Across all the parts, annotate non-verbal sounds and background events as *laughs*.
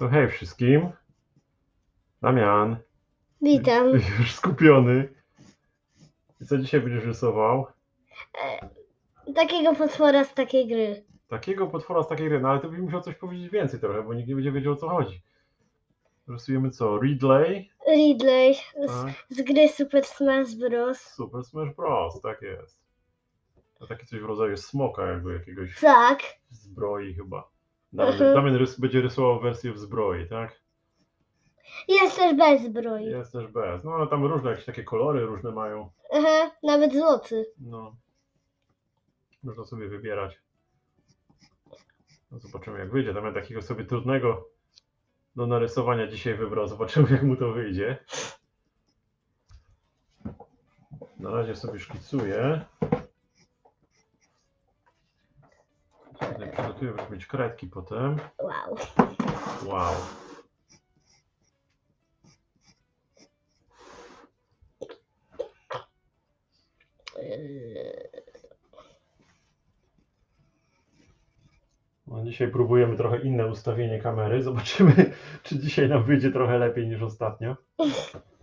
to hej wszystkim. Damian, Witam. *laughs* już skupiony. I co dzisiaj będziesz rysował? Takiego potwora z takiej gry. Takiego potwora z takiej gry, no ale to byś musiał coś powiedzieć więcej trochę, bo nikt nie będzie wiedział o co chodzi. Rysujemy co? Ridley? Ridley z, Tak. z gry Super Smash Bros. Super Smash Bros, tak jest. To takie coś w rodzaju smoka jakby jakiegoś Tak. zbroi chyba. Damian, Mhm. Damian rys, będzie rysował wersję w zbroi, tak? Jest też bez zbroi. Jest też bez. No ale tam różne jakieś takie kolory różne mają. Aha, nawet złoty. No. Można sobie wybierać. No zobaczymy jak wyjdzie. Tam takiego sobie trudnego do narysowania dzisiaj wybrał. Zobaczymy jak mu to wyjdzie. Na razie sobie szkicuję. Tutaj przygotuję, żeby mieć kredki potem. Wow. Wow. No, dzisiaj próbujemy trochę inne ustawienie kamery. Zobaczymy, *laughs* czy dzisiaj nam wyjdzie trochę lepiej niż ostatnio. *laughs*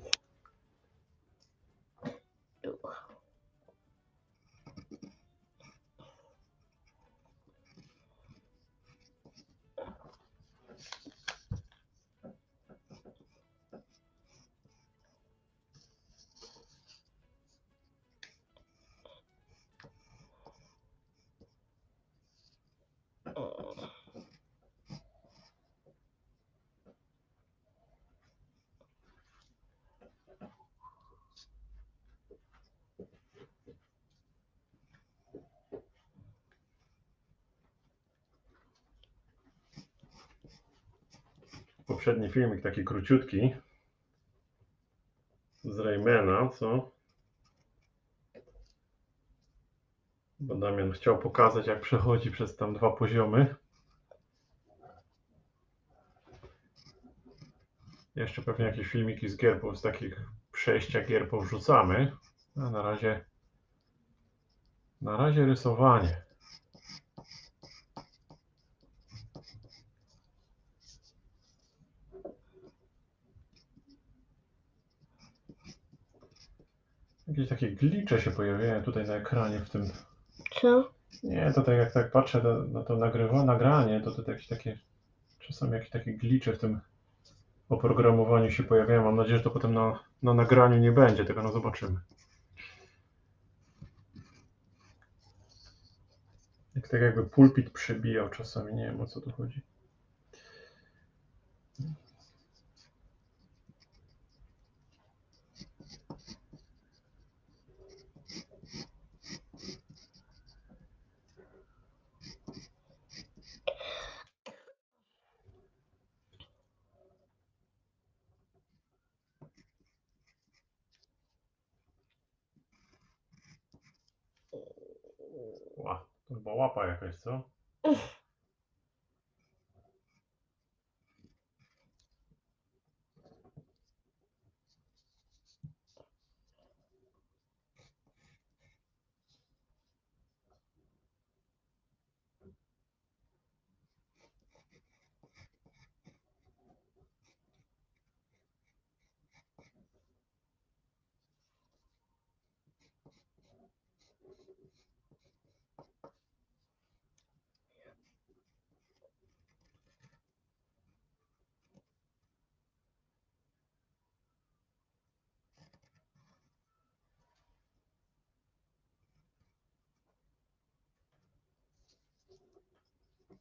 Poprzedni filmik taki króciutki z Raymana, co? Bo Damian chciał pokazać, jak przechodzi przez tam dwa poziomy. Jeszcze pewnie jakieś filmiki z gier, z takich przejścia gier powrzucamy. A na razie na razie rysowanie. Jakieś takie glicze się pojawiają tutaj na ekranie w tym. Co? Nie, to tak jak tak patrzę to, na to nagrywa, nagranie, to tutaj jakieś takie czasami jakieś takie glicze w tym oprogramowaniu się pojawiają. Mam nadzieję, że to potem na, na nagraniu nie będzie, tego no zobaczymy. Jak tak jakby pulpit przebijał czasami, nie wiem o co tu chodzi. Ła, to chyba łapa jakaś, co?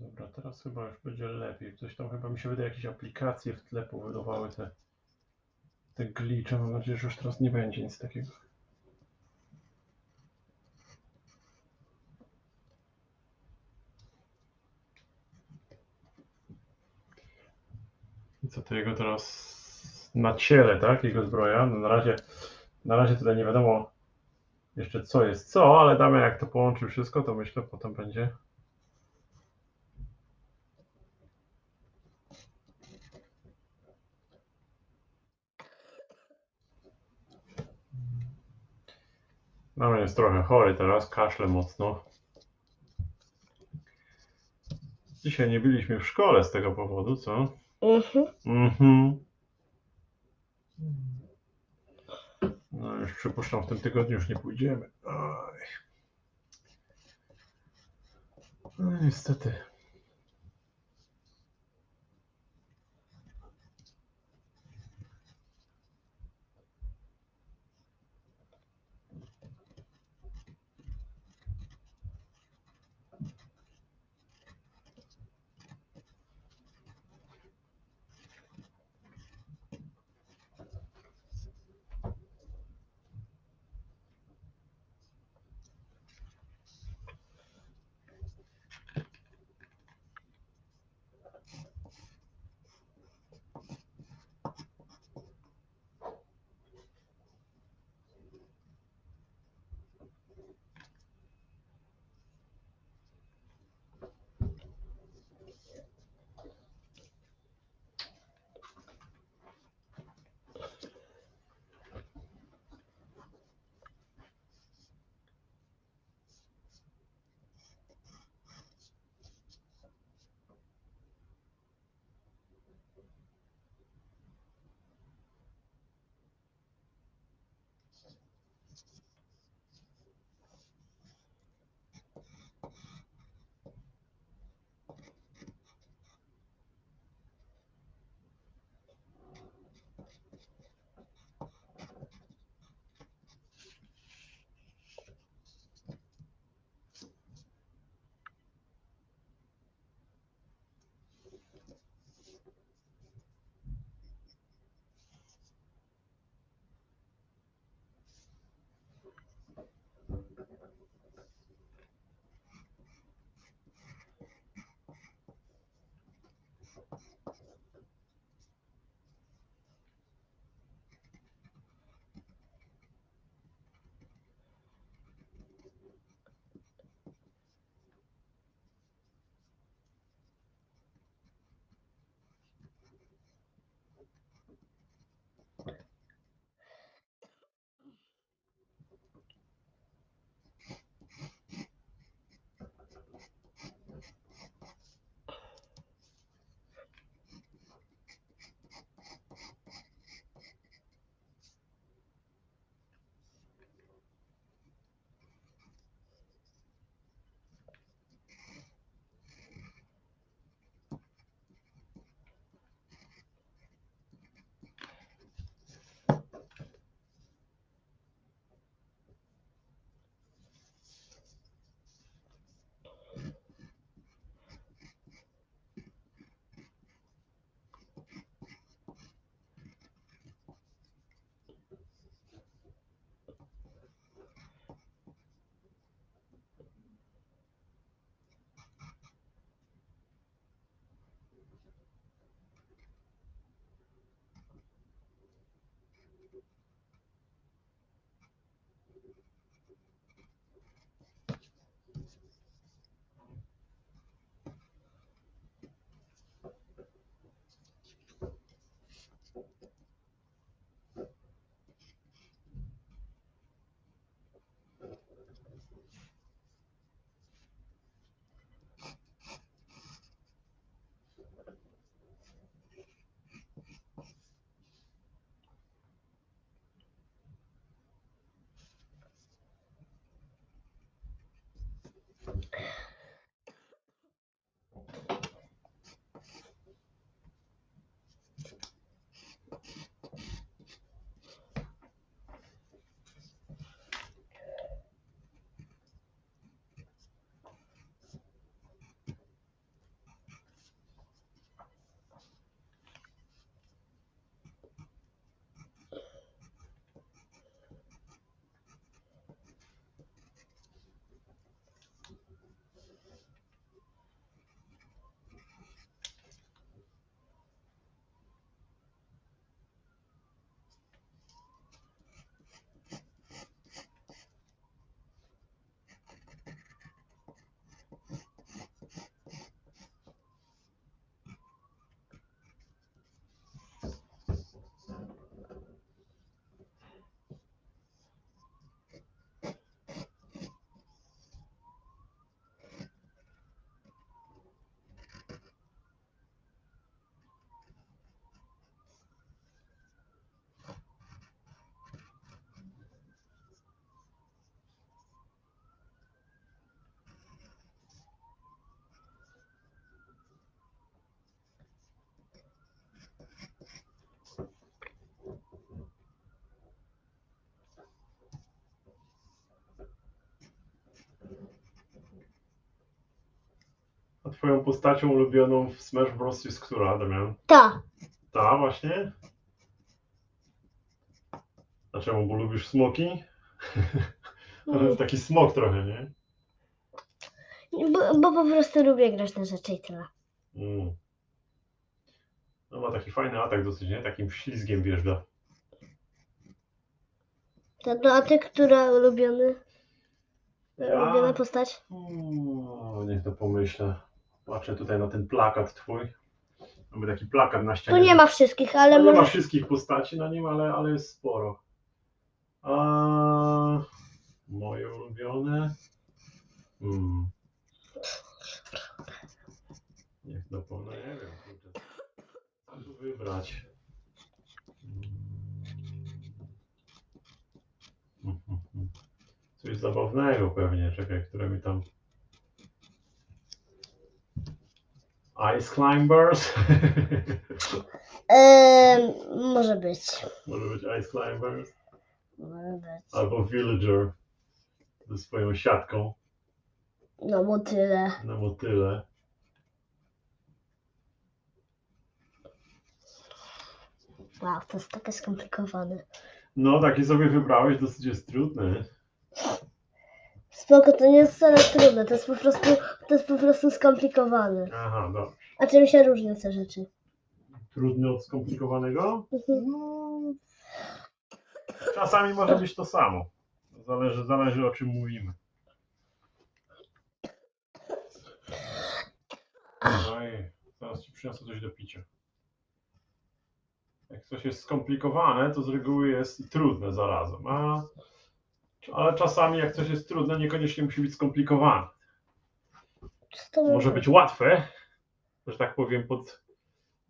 Dobra, teraz chyba już będzie lepiej. Coś tam chyba mi się wydaje, jakieś aplikacje w tle powodowały te, te glitche. Mam nadzieję, że już teraz nie będzie nic takiego. I co to jego teraz na ciele, tak? Jego zbroja. No na razie, na razie tutaj nie wiadomo jeszcze co jest co, ale damy jak to połączy wszystko, to myślę potem będzie No jest trochę chory teraz, kaszle mocno. Dzisiaj nie byliśmy w szkole z tego powodu, co? Mhm. Mhm. No już przypuszczam, w tym tygodniu już nie pójdziemy. Oj. No niestety. Twoją postacią ulubioną w Smash Bros. jest która, Damian? Ta. Ta właśnie? A czemu, bo lubisz smoki? To Mm, jest taki smok trochę, nie? Bo, bo po prostu lubię grać na rzeczy i tyle. Mm. No ma taki fajny atak dosyć, nie? Takim ślizgiem wjeżdża. To, no, a ty, która ulubiony? Ja? Ulubiona postać? O, niech to pomyślę. Patrzę tutaj na ten plakat twój. Mamy taki plakat na Tu ścianie. nie ma wszystkich, ale no nie ma może... wszystkich postaci na nim, ale, ale jest sporo. A moje ulubione. Hmm. Niech to pomyślę. Nie wiem. kurczę. Co tu wybrać? Hmm, hmm, hmm. Coś zabawnego pewnie. Czekaj, które mi tam. Ice Climbers. Może być. Może być Ice Climbers. Może być. Albo Villager ze swoją siatką No motyle. na motyle. Wow, to jest takie skomplikowane. No, taki sobie wybrałeś, dosyć jest trudny. Spoko, to nie jest wcale trudne, to jest po prostu, to jest po prostu skomplikowane. Aha, dobrze. A czym się różnią te rzeczy? Trudny od skomplikowanego? Mhm. No, czasami może być to samo. Zależy, zależy o czym mówimy. Oj, zaraz ci przyniosę coś do picia. Jak coś jest skomplikowane, to z reguły jest i trudne zarazem. A, ale czasami jak coś jest trudne, niekoniecznie musi być skomplikowane. Może być łatwe, że tak powiem, pod,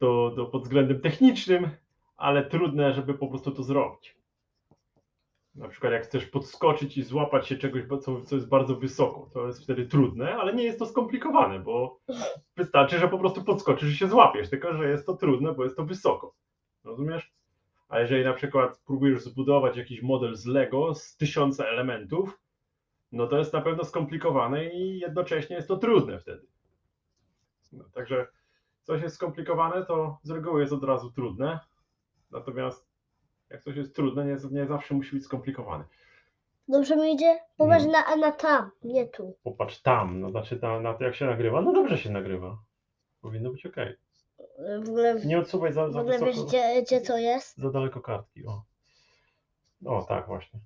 do, do, pod względem technicznym, ale trudne, żeby po prostu to zrobić. Na przykład jak chcesz podskoczyć i złapać się czegoś, co, co jest bardzo wysoko, to jest wtedy trudne, ale nie jest to skomplikowane, bo wystarczy, że po prostu podskoczysz i się złapiesz, tylko że jest to trudne, bo jest to wysoko. Rozumiesz? A jeżeli na przykład próbujesz zbudować jakiś model z Lego z tysiąca elementów, no to jest na pewno skomplikowane i jednocześnie jest to trudne wtedy. No, także coś jest skomplikowane, to z reguły jest od razu trudne. Natomiast jak coś jest trudne, nie, nie zawsze musi być skomplikowane. Dobrze mi idzie? Popatrz Mm. na, na tam, nie tu. Popatrz tam, no znaczy na, na to jak się nagrywa, no dobrze się nagrywa. Powinno być ok. W ogóle, Nie odsuwaj za, w za ogóle wiesz, wysoko, gdzie, gdzie to jest? za daleko kartki. O, o tak właśnie.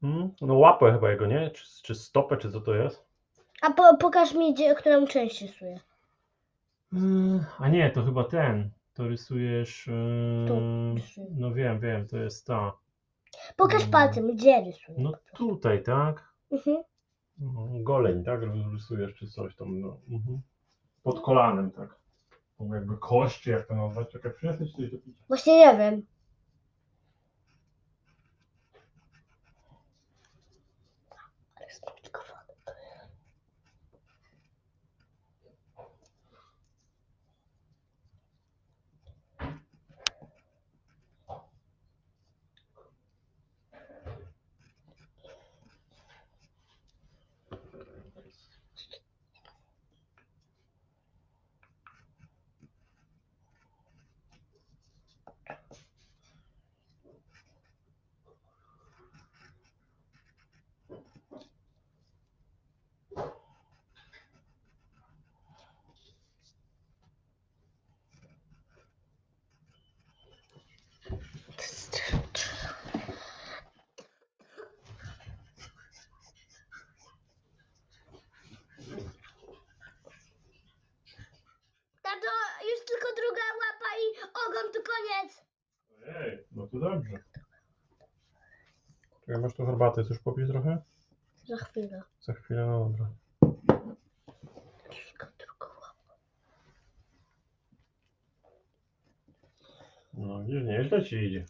Hmm? No łapę chyba jego, nie? Czy, czy stopę, czy co to jest? A po, pokaż mi, gdzie, którą część rysuje. Mm, A nie, to chyba ten. To rysujesz. yy, Tu. No wiem, wiem, to jest ta. Pokaż Mm. palcem, gdzie rysuje. No tutaj, tak? Mhm. No, Goleń, tak? Rysujesz czy coś tam. No. Mhm. Pod kolanem, tak. Jakby kość, czy jak to nazwać? Czekaj, przyniosę ci coś do picia. Właśnie nie wiem. Ale skomplikowane. Tato, już tylko druga łapa i ogon, to koniec. Ojej, no to dobrze. Czekaj, masz tu herbatę, chcesz popić trochę? Za chwilę. Za chwilę, no dobra. No widzisz, nieźle ci idzie.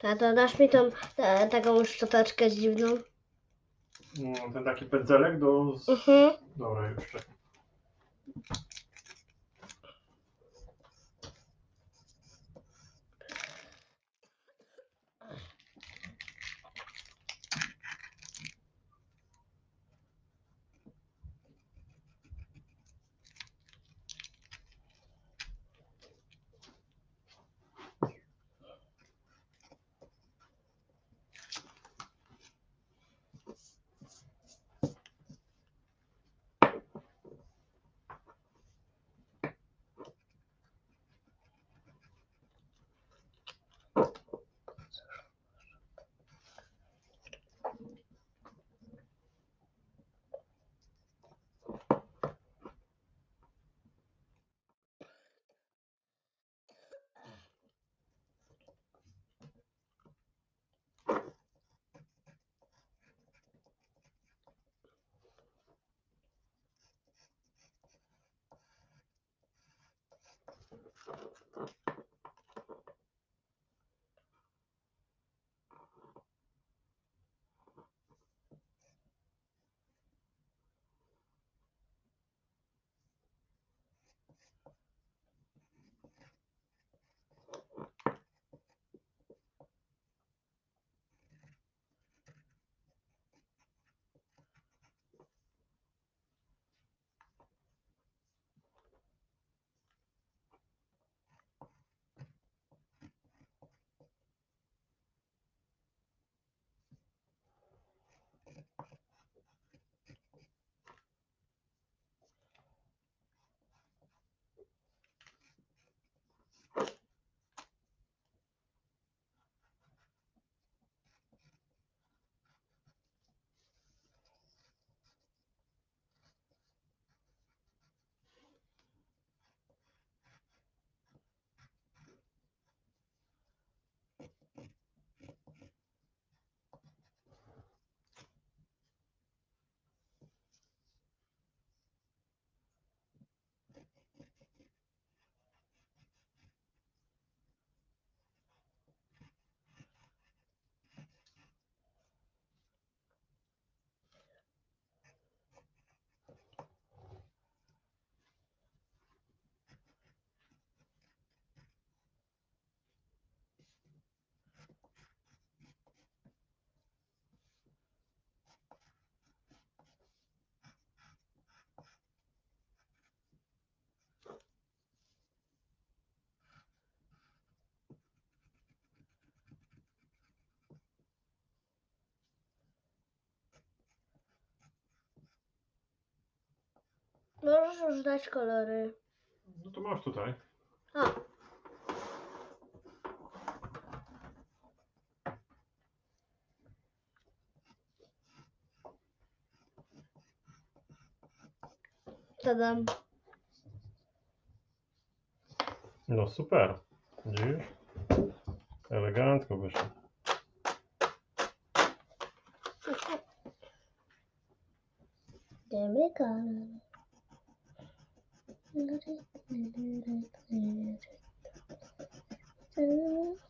Tato, dasz mi tą e, taką szczoteczkę dziwną? No, ten taki pędzelek do... Mhm. Dobra, już czekam. Możesz już dać kolory. No to masz tutaj. A. Tadam. No super. Widzisz? Elegancko wyszło. Let it, let it, let little let it there.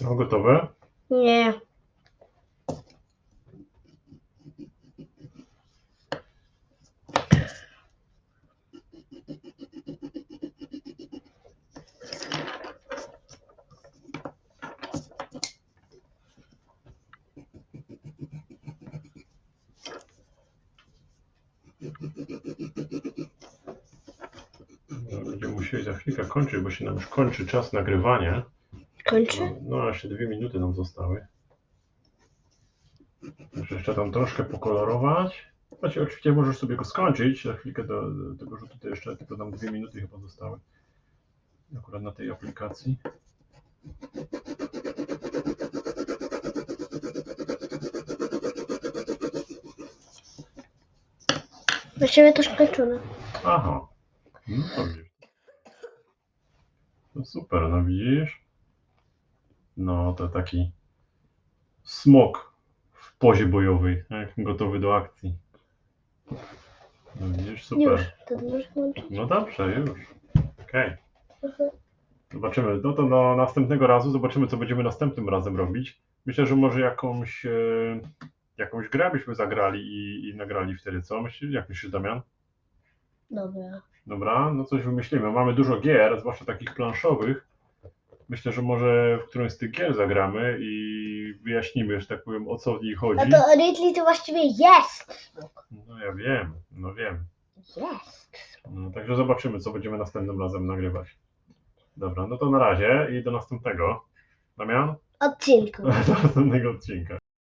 No gotowe? Nie. Będziemy musieli za chwilkę kończyć, bo się nam już kończy czas nagrywania. Kończy? No, no jeszcze dwie minuty nam zostały. Muszę jeszcze tam troszkę pokolorować. Znaczy, oczywiście możesz sobie go skończyć za chwilkę do, do tego rzutu, to jeszcze tylko tam dwie minuty chyba zostały. Akurat na tej aplikacji. Do ciebie to skończone. Aha. No to widzisz. No super, no widzisz? No to taki smok w pozie bojowej, jak gotowy do akcji. No widzisz, super. Już. To możesz kończyć. No dobrze, już. Okej. Mhm. Zobaczymy. No to na następnego razu zobaczymy, co będziemy następnym razem robić. Myślę, że może jakąś, e, jakąś grę byśmy zagrali i, i nagrali wtedy, co? Myślisz, jak myślisz, Damian? Dobra. Dobra, no coś wymyślimy. Mamy dużo gier, zwłaszcza takich planszowych. Myślę, że może w którymś z tych gier zagramy i wyjaśnimy, że tak powiem, o co w nich chodzi. No to Ridley to właściwie jest. No ja wiem, no wiem. Jest. No, także zobaczymy, co będziemy następnym razem nagrywać. Dobra, no to na razie i do następnego. Damian? Odcinku. *laughs* Do następnego odcinka.